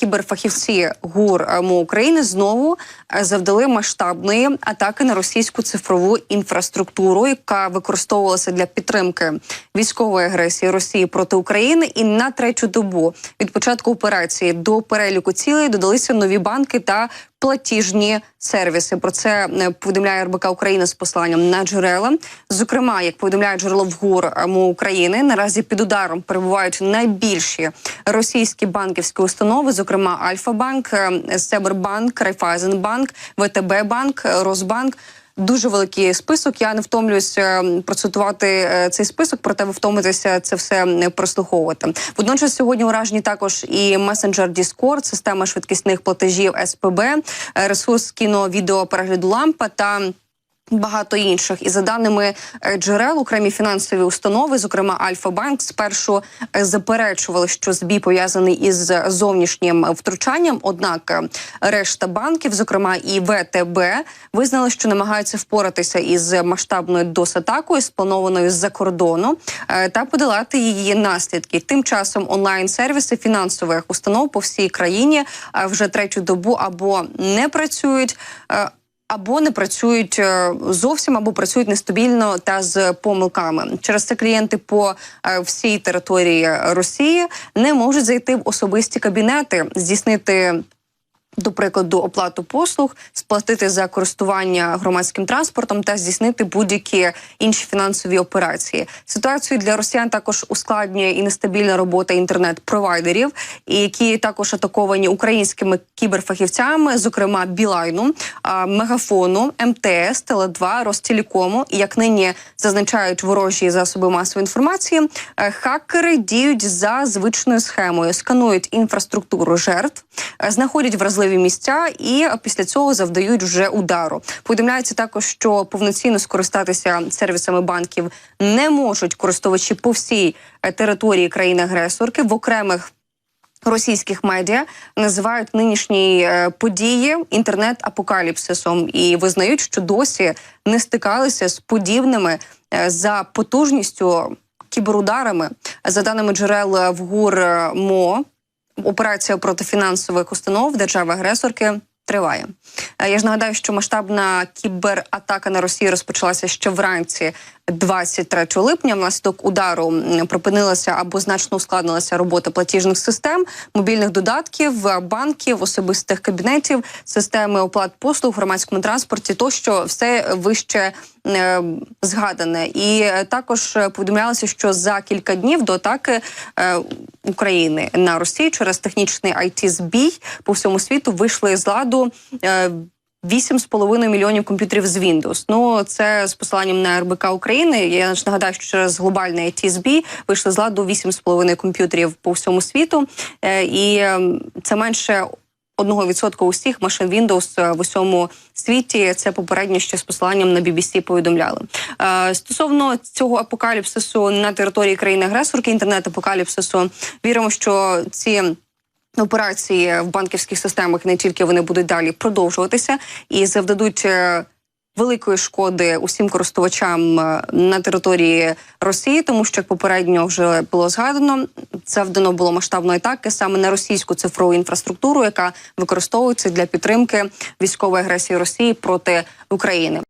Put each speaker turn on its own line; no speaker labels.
Кіберфахівці ГУР МО України знову е, завдали масштабної атаки на російську цифрову інфраструктуру, яка використовувалася для підтримки військової агресії Росії проти України. І на третю добу від початку операції до переліку цілей додалися нові банки та платіжні сервіси. Про це е, повідомляє РБК Україна з посиланням на джерела. Зокрема, як повідомляє джерело в ГУР МО України, наразі під ударом перебувають найбільші російські банківські установи, зокрема Альфа-банк, е, Себербанк, Райфайзенбанк, ВТБ банк, Росбанк. Дуже великий список. Я не втомлююсь е, процитувати е, цей список, проте ви втомитеся це все прослуховувати. Водночас сьогодні уражені також і месенджер Discord, система швидкісних платежів СПБ, е, ресурс кіно відео перегляду лампа та. Багато інших і за даними е, джерел, окремі фінансові установи, зокрема Альфа-Банк, спершу е, заперечували, що збій пов'язаний із зовнішнім втручанням. Однак е, решта банків, зокрема і ВТБ, визнали, що намагаються впоратися із масштабною досатакою, спланованою з-за кордону, та подолати її наслідки. Тим часом онлайн-сервіси фінансових установ по всій країні вже третю добу або не працюють. Або не працюють е, зовсім, або працюють нестабільно та з помилками. Через це клієнти по е, всій території Росії не можуть зайти в особисті кабінети, здійснити. До прикладу, оплату послуг, сплатити за користування громадським транспортом та здійснити будь-які інші фінансові операції. Ситуацію для росіян також ускладнює і нестабільна робота інтернет-провайдерів, які також атаковані українськими кіберфахівцями, зокрема Білайну, Мегафону, МТС, Теле2, Ростелекому. І як нині зазначають ворожі засоби масової інформації, е, хакери діють за звичною схемою, сканують інфраструктуру жертв, е, знаходять вразливі місця і після цього завдають вже удару. Повідомляється також, що повноцінно скористатися сервісами банків не можуть користувачі по всій е, території країни-агресорки в окремих. Російських медіа називають нинішні е, події інтернет-апокаліпсисом і визнають, що досі не стикалися з подібними е, за потужністю кіберударами. За даними джерел в ГУР е, МО, операція проти фінансових установ держави-агресорки триває. Е, Я ж нагадаю, що масштабна кібератака на Росію розпочалася ще вранці 23 липня. Внаслідок удару припинилася або значно ускладнилася робота платіжних систем, мобільних додатків, банків, особистих кабінетів, системи оплат послуг в громадському транспорті. Тощо все вище згадане, і е, також е, повідомлялося, що за кілька днів до атаки е, України на Росію через технічний it збій по всьому світу вийшли з ладу. Е, 8,5 мільйонів комп'ютерів з Windows. Ну це з посиланням на РБК України. Я ж нагадаю, що через глобальний збій вийшли з ладу 8,5 комп'ютерів по всьому світу, Е, і е, це менше. 1% усіх машин Windows е, в усьому світі це попередньо ще з посиланням на BBC повідомляли. Е, стосовно цього апокаліпсису на території країни-агресорки, інтернет-апокаліпсису, віримо, що ці. Операції в банківських системах не тільки вони будуть далі продовжуватися і завдадуть е, великої шкоди усім користувачам е, на території Росії, тому що як попередньо вже було згадано, завдано було масштабної атаки саме на російську цифрову інфраструктуру, яка використовується для підтримки військової агресії Росії проти України.